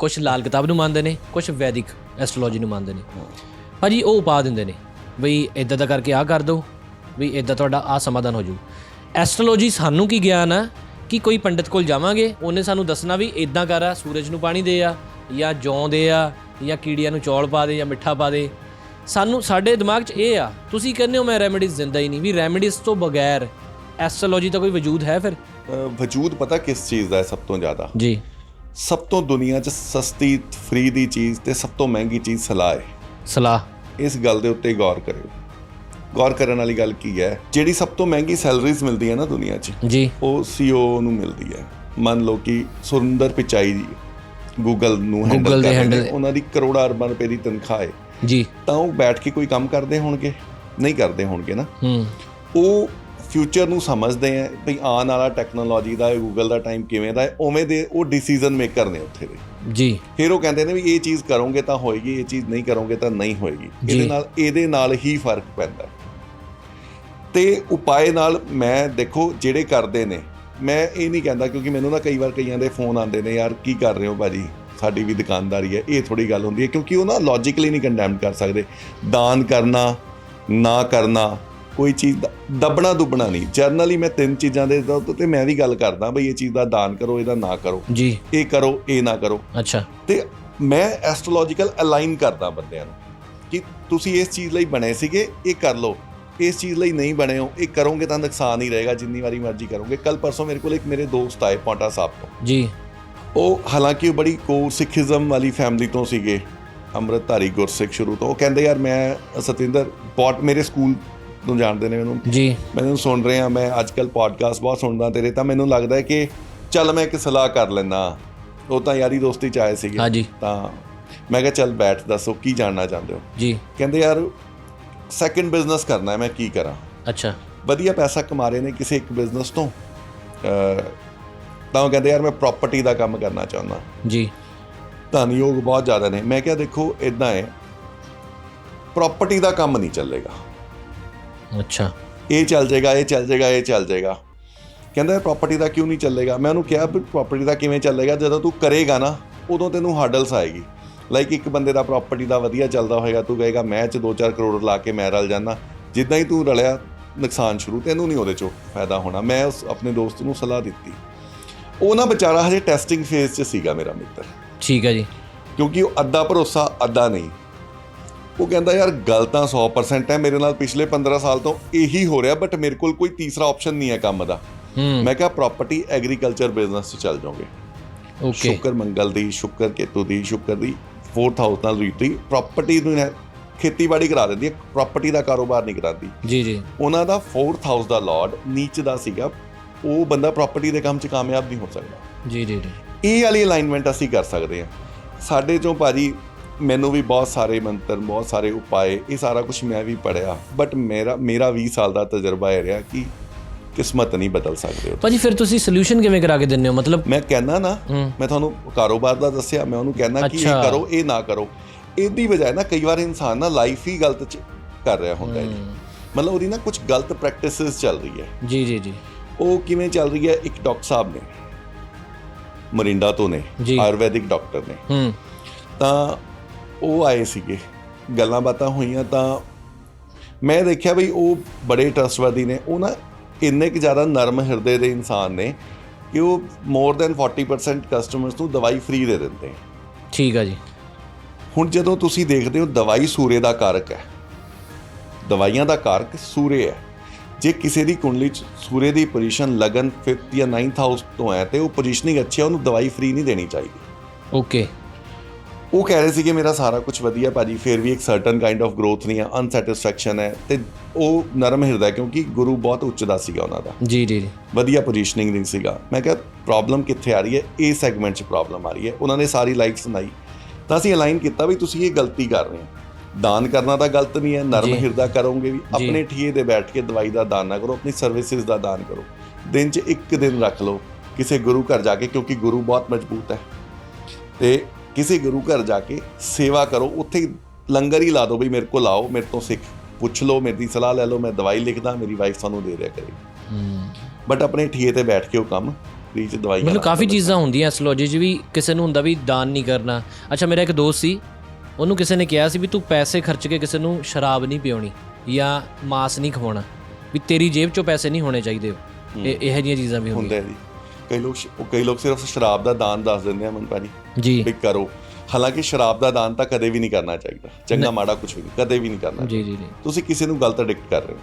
ਕੁਝ ਲਾਲ ਕਿਤਾਬ ਨੂੰ ਮੰਨਦੇ ਨੇ ਕੁਝ ਵੈਦਿਕ ਐਸਟ੍ਰੋਲੋਜੀ ਨੂੰ ਮੰਨਦੇ ਨੇ। ਭਾਜੀ ਉਹ ਉਪਾ ਦਿੰਦੇ ਨੇ ਬਈ ਇਦਾਂ ਦਾ ਕਰਕੇ ਆਹ ਕਰ ਦੋ ਵੀ ਇਦਾਂ ਤੁਹਾਡਾ ਆ ਸਮਾਧਾਨ ਹੋ ਜੂ। ਐਸਟ੍ਰੋਲੋਜੀ ਸਾਨੂੰ ਕੀ ਗਿਆਨ ਆ? ਕਿ ਕੋਈ ਪੰਡਿਤ ਕੋਲ ਜਾਵਾਂਗੇ ਉਹਨੇ ਸਾਨੂੰ ਦੱਸਣਾ ਵੀ ਇਦਾਂ ਕਰ ਆ ਸੂਰਜ ਨੂੰ ਪਾਣੀ ਦੇ ਆ ਜਾਂ ਜੌਂ ਦੇ ਆ ਜਾਂ ਕੀੜੀਆਂ ਨੂੰ ਚੌਲ ਪਾ ਦੇ ਜਾਂ ਮਿੱਠਾ ਪਾ ਦੇ। ਸਾਨੂੰ ਸਾਡੇ ਦਿਮਾਗ 'ਚ ਇਹ ਆ ਤੁਸੀਂ ਕਹਿੰਦੇ ਹੋ ਮੈਂ ਰੈਮੇਡੀਜ਼ ਜ਼ਿੰਦਾ ਹੀ ਨਹੀਂ ਵੀ ਰੈਮੇਡੀਜ਼ ਤੋਂ ਬਗੈਰ ਐਸਟ੍ਰੋਲੋਜੀ ਦਾ ਕੋਈ ਵਜੂਦ ਹੈ ਫਿਰ? ਵਜੂਦ ਪਤਾ ਕਿਸ ਚੀਜ਼ ਦਾ ਹੈ ਸਭ ਤੋਂ ਜ਼ਿਆਦਾ? ਜੀ। ਸਭ ਤੋਂ ਦੁਨੀਆ 'ਚ ਸਸਤੀ ਫ੍ਰੀ ਦੀ ਚੀਜ਼ ਤੇ ਸਭ ਤੋਂ ਮਹਿੰਗੀ ਚੀਜ਼ ਸਲਾਹ ਹੈ। ਸਲਾਹ। ਇਸ ਗੱਲ ਦੇ ਉੱਤੇ ਗੌਰ ਕਰਿਓ। ਗੌਰ ਕਰਨ ਵਾਲੀ ਗੱਲ ਕੀ ਹੈ? ਜਿਹੜੀ ਸਭ ਤੋਂ ਮਹਿੰਗੀ ਸੈਲਰੀਜ਼ ਮਿਲਦੀ ਹੈ ਨਾ ਦੁਨੀਆ 'ਚ ਜੀ। ਉਹ ਸੀਓ ਨੂੰ ਮਿਲਦੀ ਹੈ। ਮੰਨ ਲਓ ਕਿ ਸੁਰਿੰਦਰ ਪਿਚਾਈ ਜੀ ਗੂਗਲ ਨੂੰ ਹੈਂਡਲ ਦੇ ਕਰ ਰਹੇ handle- ਨੇ ਉਹਨਾਂ ਦੀ ਕਰੋੜਾਂ ਅਰਬਾਂ ਰੁਪਏ ਦੀ ਤਨਖਾਹ ਹੈ। ਜੀ। ਤਾਂ ਉਹ ਬੈਠ ਕੇ ਕੋਈ ਕੰਮ ਕਰਦੇ ਹੋਣਗੇ? ਨਹੀਂ ਕਰਦੇ ਹੋਣਗੇ ਨਾ। ਹੂੰ। ਉਹ ਫਿਊਚਰ ਨੂੰ ਸਮਝਦੇ ਆ ਵੀ ਆਉਣ ਵਾਲਾ ਟੈਕਨੋਲੋਜੀ ਦਾ ਗੂਗਲ ਦਾ ਟਾਈਮ ਕਿਵੇਂ ਦਾ ਹੈ ਉਵੇਂ ਦੇ ਉਹ ਡਿਸੀਜਨ ਮੇਕਰ ਨੇ ਉੱਥੇ ਦੇ। ਜੀ। ਫਿਰ ਉਹ ਕਹਿੰਦੇ ਨੇ ਵੀ ਇਹ ਚੀਜ਼ ਕਰੋਗੇ ਤਾਂ ਹੋਏਗੀ ਇਹ ਚੀਜ਼ ਨਹੀਂ ਕਰੋਗੇ ਤਾਂ ਨਹੀਂ ਹੋਏਗੀ। ਇਹਦੇ ਨਾਲ ਇਹਦੇ ਨਾਲ ਹੀ ਫ਼ਰਕ ਪੈਂਦਾ। ਤੇ ਉਪਾਏ ਨਾਲ ਮੈਂ ਦੇਖੋ ਜਿਹੜੇ ਕਰਦੇ ਨੇ ਮੈਂ ਇਹ ਨਹੀਂ ਕਹਿੰਦਾ ਕਿਉਂਕਿ ਮੈਨੂੰ ਨਾ ਕਈ ਵਾਰ ਕਈਆਂ ਦੇ ਫੋਨ ਆਉਂਦੇ ਨੇ ਯਾਰ ਕੀ ਕਰ ਰਹੇ ਹੋ ਭਾਜੀ? ਸਾਡੀ ਵੀ ਦੁਕਾਨਦਾਰੀ ਹੈ। ਇਹ ਥੋੜੀ ਗੱਲ ਹੁੰਦੀ ਹੈ ਕਿਉਂਕਿ ਉਹ ਨਾ ਲੌਜੀਕਲੀ ਨਹੀਂ ਕੰਡੈਮ ਕਰ ਸਕਦੇ। ਦਾਨ ਕਰਨਾ ਨਾ ਕਰਨਾ ਕੋਈ ਚੀਜ਼ ਦਾ- ਦੱਬਣਾ ਦੁੱਬਣਾ ਨਹੀਂ। ਜਰਨਲੀ ਮੈਂ ਤਿੰਨ ਚੀਜ਼ਾਂ ਦੇ ਉੱਤੇ ਤੇ ਮੈਂ ਵੀ ਗੱਲ ਕਰਦਾ ਬਈ ਇਹ ਚੀਜ਼ ਦਾ ਦਾਨ ਕਰੋ ਇਹਦਾ ਨਾ ਕਰੋ। ਜੀ। ਇਹ ਕਰੋ ਇਹ ਨਾ ਕਰੋ। ਅੱਛਾ। ਤੇ ਮੈਂ ਐਸਟ੍ਰੋਲੋਜੀਕਲ ਅਲਾਈਨ ਕਰਦਾ ਬੰਦਿਆਂ ਨੂੰ ਕਿ ਤੁਸੀਂ ਇਸ ਚੀਜ਼ ਲਈ ਬਣੇ ਸੀਗੇ ਇਹ ਕਰ ਲਓ। ਇਸ ਚੀਜ਼ ਲਈ ਨਹੀਂ ਬਣੇ ਹੋ ਇਹ ਕਰੋਗੇ ਤਾਂ ਨੁਕਸਾਨ ਹੀ ਰਹੇਗਾ ਜਿੰਨੀ ਵਾਰੀ ਮਰਜ਼ੀ ਕਰੋਗੇ। ਕੱਲ ਪਰਸੋਂ ਮੇਰੇ ਕੋਲ ਇੱਕ ਮੇਰੇ ਦੋਸਤ ਆਏ ਪੌਂਟਾ ਸਾਹਿਬ ਤੋਂ। ਜੀ। ਉਹ ਹਾਲਾਂਕਿ ਉਹ ਬੜੀ ਕੋ ਸਿੱਖੀਜ਼ਮ ਵਾਲੀ ਫੈਮਿਲੀ ਤੋਂ ਸੀਗੇ। ਅੰਮ੍ਰਿਤਧਾਰੀ ਗੁਰਸਿੱਖ ਸ਼ੁਰੂ ਤੋਂ। ਉਹ ਕਹਿੰਦੇ ਯਾਰ ਮੈਂ ਸਤਿੰਦਰ ਪੌਟ ਮੇਰੇ ਸਕੂਲ ਤੋਂ ਜਾਣਦੇ ਨੇ ਮੈਨੂੰ। ਜੀ। ਮੈਨੂੰ ਸੁਣ ਰਹੇ ਆ ਮੈਂ ਅੱਜ ਕੱਲ ਪੋਡਕਾਸਟ ਬਹੁਤ ਸੁਣਦਾ ਤੇਰੇ ਤਾਂ ਮੈਨੂੰ ਲੱਗਦਾ ਹੈ ਕਿ ਚੱਲ ਮੈਂ ਇੱਕ ਸਲਾਹ ਕਰ ਲੈਣਾ ਉਹ ਤਾਂ ਯਾਰੀ ਦੋਸਤੀ ਚ ਆਏ ਸੀਗੇ। ਹਾਂਜੀ ਤਾਂ ਮੈਂ ਕਿਹਾ ਚੱਲ ਬੈਠ ਦੱਸੋ ਕੀ ਜਾਣਨਾ ਚਾਹੁੰਦੇ ਹੋ? ਜੀ। ਕਹਿੰਦੇ ਯਾਰ ਸੈਕੰਡ ਬਿਜ਼ਨਸ ਕਰਨਾ ਹੈ ਮੈਂ ਕੀ ਕਰਾਂ? ਅੱਛਾ। ਵਧੀਆ ਪੈਸਾ ਕਮਾ ਰਹੇ ਨੇ ਕਿਸੇ ਇੱਕ ਬਿਜ਼ਨਸ ਤੋਂ। ਤਾਂ ਉਹ ਕਹਿੰਦੇ ਯਾਰ ਮੈਂ ਪ੍ਰਾਪਰਟੀ ਦਾ ਕੰਮ ਕਰਨਾ ਚਾਹੁੰਦਾ। ਜੀ। ਧਨਯੋਗ ਬਹੁਤ ਜ਼ਿਆਦਾ ਨੇ। ਮੈਂ ਕਿਹਾ ਦੇਖੋ ਇਦਾਂ ਹੈ। ਪ੍ਰਾਪਰਟੀ ਦਾ ਕੰਮ ਨਹੀਂ ਚੱਲੇਗਾ। ਅੱਛਾ। ਇਹ ਚੱਲ ਜਾਏਗਾ ਇਹ ਚੱਲ ਜਾਏਗਾ ਇਹ ਚੱਲ ਜਾਏਗਾ। ਕਹਿੰਦਾ ਪ੍ਰਾਪਰਟੀ ਦਾ ਕਿਉਂ ਨਹੀਂ ਚੱਲੇਗਾ? ਮੈਂ ਉਹਨੂੰ ਕਿਹਾ ਪ੍ਰਾਪਰਟੀ ਦਾ ਕਿਵੇਂ ਚੱਲੇਗਾ? ਜਦੋਂ ਤੂੰ ਕਰੇਗਾ ਨਾ ਉਦੋਂ ਤੈਨੂੰ ਹਾਰਡਲਸ ਆਏਗੀ। ਲਾਈਕ ਇੱਕ ਬੰਦੇ ਦਾ ਪ੍ਰਾਪਰਟੀ ਦਾ ਵਧੀਆ ਚੱਲਦਾ ਹੋਏਗਾ ਤੂੰ ਕਹੇਗਾ ਮੈਂ ਚ 2-4 ਕਰੋੜ ਲਾ ਕੇ ਮੈਂ ਰਲ ਜਾਣਾ ਜਿੱਦਾਂ ਹੀ ਤੂੰ ਰਲਿਆ ਨੁਕਸਾਨ ਸ਼ੁਰੂ ਤੈਨੂੰ ਨਹੀਂ ਉਹਦੇ ਚੋਂ ਫਾਇਦਾ ਹੋਣਾ। ਮੈਂ ਉਸ ਆਪਣੇ ਦੋਸਤ ਨੂੰ ਸਲਾਹ ਦਿੱਤੀ। ਉਹ ਨਾ ਵਿਚਾਰਾ ਹਜੇ ਟੈਸਟਿੰਗ ਫੇਜ਼ 'ਚ ਸੀਗਾ ਮੇਰਾ ਮਿੱਤਰ। ਠੀਕ ਹੈ ਜੀ। ਕਿਉਂਕਿ ਉਹ ਅੱਧਾ ਭਰੋਸਾ ਅੱਧਾ ਨਹੀਂ। ਉਹ ਕਹਿੰਦਾ ਯਾਰ ਗੱਲ ਤਾਂ 100% ਹੈ ਮੇਰੇ ਨਾਲ ਪਿਛਲੇ 15 ਸਾਲ ਤੋਂ ਇਹੀ ਹੋ ਰਿਹਾ ਬਟ ਮੇਰੇ ਕੋਲ ਕੋਈ ਤੀਸਰਾ ਆਪਸ਼ਨ ਨਹੀਂ ਹੈ ਕੰਮ ਦਾ। ਮੈਂ ਕਿਹਾ ਪ੍ਰਾਪਰਟੀ ਐਗਰੀਕਲਚਰ ਬਿਜ਼ਨਸ 'ਚ ਚੱਲ ਜਾਓਗੇ। ਓਕੇ ਸ਼ੁਕਰ ਮੰਗਲ ਦੀ ਸ਼ੁਕਰ ਕੇਤੂ ਦੀ ਸ਼ੁਕਰ ਦੀ 4000 ਨਾਲ ਰੀਤੀ ਪ੍ਰਾਪਰਟੀ ਨੂੰ ਖੇਤੀਬਾੜੀ ਕਰਾ ਦਿੰਦੀ ਹੈ ਪ੍ਰਾਪਰਟੀ ਦਾ ਕਾਰੋਬਾਰ ਨਹੀਂ ਕਰਾਉਂਦੀ। ਜੀ ਜੀ। ਉਹਨਾਂ ਦਾ 4000 ਦਾ ਲਾਰਡ ਨੀਚ ਦਾ ਸੀਗਾ ਉਹ ਬੰਦਾ ਪ੍ਰਾਪਰਟੀ ਦੇ ਕੰਮ 'ਚ ਕਾਮਯਾਬ ਨਹੀਂ ਹੋ ਸਕਦਾ। ਜੀ ਜੀ ਜੀ। ਇਹ ਵਾਲੀ ਅਲਾਈਨਮੈਂਟ ਅਸੀਂ ਕਰ ਸਕਦੇ ਹਾਂ। ਸਾਡੇ ਚੋਂ ਭਾਜੀ ਮੈਨੂੰ ਵੀ ਬਹੁਤ ਸਾਰੇ ਮੰਤਰ ਬਹੁਤ ਸਾਰੇ ਉਪਾਏ ਇਹ ਸਾਰਾ ਕੁਝ ਮੈਂ ਵੀ ਪੜਿਆ ਬਟ ਮੇਰਾ ਮੇਰਾ 20 ਸਾਲ ਦਾ ਤਜਰਬਾ ਇਹ ਰਿਹਾ ਕਿ ਕਿਸਮਤ ਨਹੀਂ ਬਦਲ ਸਕਦੇ ਹੋ ਭਾਜੀ ਫਿਰ ਤੁਸੀਂ ਸੋਲੂਸ਼ਨ ਕਿਵੇਂ ਕਰਾ ਕੇ ਦਿੰਦੇ ਹੋ? ਮਤਲਬ ਮੈਂ ਕਹਿੰਦਾ ਨਾ ਮੈਂ ਤੁਹਾਨੂੰ ਕਾਰੋਬਾਰ ਦਾ ਦੱਸਿਆ ਮੈਂ ਉਹਨੂੰ ਕਹਿੰਦਾ ਕਿ ਇਹ। ਕਰੋ ਇਹ ਨਾ ਕਰੋ। ਇਹਦੀ ਬਜਾਏ ਨਾ ਕਈ ਵਾਰ ਇਨਸਾਨ ਨਾ ਲਾਈਫ ਹੀ ਗਲਤ ਚ ਕਰ ਰਿਹਾ ਹੁੰਦਾ ਹੈ। ਮਤਲਬ ਉਹਦੀ ਨਾ ਕੁਝ ਗਲਤ ਪ੍ਰੈਕਟਿਸਿਸ ਚੱਲ ਰਹੀ ਹੈ। ਜੀ ਜੀ ਜੀ। ਉਹ ਕਿਵੇਂ ਚੱਲ ਰਹੀ ਹੈ? ਇੱਕ ਡਾਕਟਰ ਸਾਹਿਬ ਨੇ ਮਰਿੰਡਾ ਤੋਂ ਨੇ। ਆਯੁਰਵੈਦਿਕ ਡਾਕਟਰ ਨੇ। ਹੂੰ। ਤਾਂ ਉਹ ਆਏ ਸੀਗੇ। ਗੱਲਾਂ ਬਾਤਾਂ ਹੋਈਆਂ ਤਾਂ ਮੈਂ ਦੇਖਿਆ ਵੀ ਉਹ ਬੜੇ ਟਰਸਟਵਰਦੀ ਨੇ। ਉਹ ਨਾ ਇੰਨੇ ਕਿ ਜ਼ਿਆਦਾ ਨਰਮ ਹਿਰਦੇ ਦੇ ਇਨਸਾਨ ਨੇ ਕਿ ਉਹ ਮੋਰ ਦੈਨ 40% ਕਸਟਮਰਸ ਨੂੰ ਦਵਾਈ ਫ੍ਰੀ ਦੇ ਦਿੰਦੇ ਠੀਕ ਹੈ ਜੀ। ਹੁਣ ਜਦੋਂ ਤੁਸੀਂ ਦੇਖਦੇ ਹੋ ਦਵਾਈ ਸੂਰੇ ਦਾ ਕਾਰਕ ਹੈ। ਦਵਾਈਆਂ ਦਾ ਕਾਰਕ ਸੂਰੇ ਹੈ। ਜੇ ਕਿਸੇ ਦੀ ਕੁੰਡਲੀ ਚ ਸੂਰੇ ਦੀ ਪੋਜੀਸ਼ਨ ਲਗਨ 5th ਜਾਂ 9th ਹਾਊਸ ਤੋਂ ਹੈ ਤੇ ਉਹ ਪੋਜੀਸ਼ਨਿੰਗ ਅੱਛੀ ਹੈ ਉਹਨੂੰ ਦਵਾਈ ਫ੍ਰੀ ਨਹੀਂ ਦੇਣੀ ਚਾਹੀਦੀ। ਓਕੇ ਉਹ ਕਹਿ ਰਹੇ ਸੀ ਕਿ ਮੇਰਾ ਸਾਰਾ ਕੁਝ ਵਧੀਆ ਭਾਜੀ ਫਿਰ ਵੀ ਇੱਕ ਸਰਟਨ ਕਾਈਂਡ ਆਫ ਗਰੋਥ ਨਹੀਂ ਹੈ ਅਨਸੈਟੀਸਫੈਕਸ਼ਨ ਹੈ। ਤੇ ਉਹ ਨਰਮ ਹਿਰਦਾ ਕਿਉਂਕਿ ਗੁਰੂ ਬਹੁਤ ਉੱਚ ਦਾ ਸੀਗਾ ਉਹਨਾਂ ਦਾ। ਜੀ ਜੀ ਜੀ। ਵਧੀਆ ਪੋਜੀਸ਼ਨਿੰਗ ਨਹੀਂ ਸੀਗਾ। ਮੈਂ ਕਿਹਾ ਪ੍ਰੋਬਲਮ ਕਿੱਥੇ ਆ ਰਹੀ ਹੈ? ਇਹ ਸੈਗਮੈਂਟ 'ਚ ਪ੍ਰੋਬਲਮ ਆ ਰਹੀ ਹੈ। ਉਹਨਾਂ ਨੇ ਸਾਰੀ ਲਾਈਫ ਸੁਣਾਈ। ਤਾਂ ਅਸੀਂ ਅਲਾਈਨ ਕੀਤਾ ਵੀ ਤੁਸੀਂ ਇਹ ਗਲਤੀ ਕਰ ਰਹੇ ਹੋ। ਦਾਨ ਕਰਨਾ ਤਾਂ ਗਲਤ ਨਹੀਂ ਹੈ ਨਰਮ। ਹਿਰਦਾ ਕਰੋਗੇ ਵੀ। ਆਪਣੇ ਠੀਏ ਦੇ ਬੈਠ ਕੇ ਦਵਾਈ ਦਾ ਦਾਨ ਨਾ ਕਰੋ ਆਪਣੀ ਸਰਵਿਸਿਜ਼ ਦਾ ਦਾਨ ਕਰੋ। ਦਿਨ 'ਚ ਇੱਕ ਦਿਨ ਰੱਖ ਲਓ ਕਿਸੇ ਗੁਰੂ ਘਰ ਜਾ ਕੇ ਕਿਉਂਕਿ ਗੁਰੂ ਬਹੁਤ ਮਜ਼ਬੂਤ ਹੈ। ਤੇ ਕਿਸੇ ਗੁਰੂ ਘਰ ਜਾ ਕੇ ਸੇਵਾ ਕਰੋ ਉੱਥੇ ਲੰਗਰ ਹੀ ਲਾ ਦਿਓ ਵੀ ਮੇਰੇ ਕੋਲ ਆਓ ਮੇਰੇ ਤੋਂ ਸਿੱਖ ਪੁੱਛ ਲਓ ਮੇਰੀ ਸਲਾਹ ਲੈ ਲਓ ਮੈਂ ਦਵਾਈ ਲਿਖਦਾ ਮੇਰੀ ਵਾਈਫ ਤੁਹਾਨੂੰ ਦੇ ਰਿਹਾ ਕਰੇ। ਹੂੰ। ਬਟ ਆਪਣੇ ਠੀਏ ਤੇ ਬੈਠ ਕੇ ਉਹ ਕੰਮ ਫ੍ਰੀ ਚ ਦਵਾਈਆਂ ਮਤਲਬ ਨਾਲ ਕਾਫੀ। ਚੀਜ਼ਾਂ ਹੁੰਦੀਆਂ ਐਸਟ੍ਰੋਲੋਜੀ 'ਚ ਵੀ ਕਿਸੇ ਨੂੰ ਹੁੰਦਾ ਵੀ ਦਾਨ ਨਹੀਂ ਕਰਨਾ। ਅੱਛਾ ਮੇਰਾ ਇੱਕ ਦੋਸਤ ਸੀ ਉਹਨੂੰ ਕਿਸੇ ਨੇ ਕਿਹਾ ਸੀ ਵੀ ਤੂੰ ਪੈਸੇ ਖਰਚ ਕੇ ਕਿਸੇ ਨੂੰ ਸ਼ਰਾਬ ਨਹੀਂ ਪਿਉਣੀ ਜਾਂ ਮਾਸ ਨਹੀਂ ਖਵਾਉਣਾ ਵੀ ਤੇਰੀ ਜੇਬ 'ਚੋਂ ਪੈਸੇ ਨਹੀਂ ਹੋਣੇ ਚਾਹੀਦੇ। ਇਹ ਇਹੋ ਜਿਹੀਆਂ ਚੀਜ਼ਾਂ ਵੀ ਹੁੰਦੀਆਂ। ਕਈ ਲੋਕ ਸ਼- ਉਹ ਕਈ ਲੋਕ ਸਿਰਫ ਸ਼ਰਾਬ ਦਾ ਦਾਨ ਦੱਸ ਦਿੰਦੇ ਆ ਮਨ ਭਾਜੀ। ਜੀ। ਵੀ ਕਰੋ। ਹਾਲਾਂਕਿ ਸ਼ਰਾਬ ਦਾ ਦਾਨ ਤਾਂ ਕਦੇ ਵੀ ਨਹੀਂ ਕਰਨਾ ਚਾਹੀਦਾ। ਚੰਗਾ ਮਾੜਾ ਕੁਝ ਵੀ ਨਹੀਂ, ਕਦੇ ਵੀ ਨਹੀਂ ਕਰਨਾ ਜੀ ਜੀ ਜੀ। ਤੁਸੀਂ ਕਿਸੇ ਨੂੰ ਗਲਤ ਐਡਿਕਟ ਕਰ ਰਹੇ ਹੋ।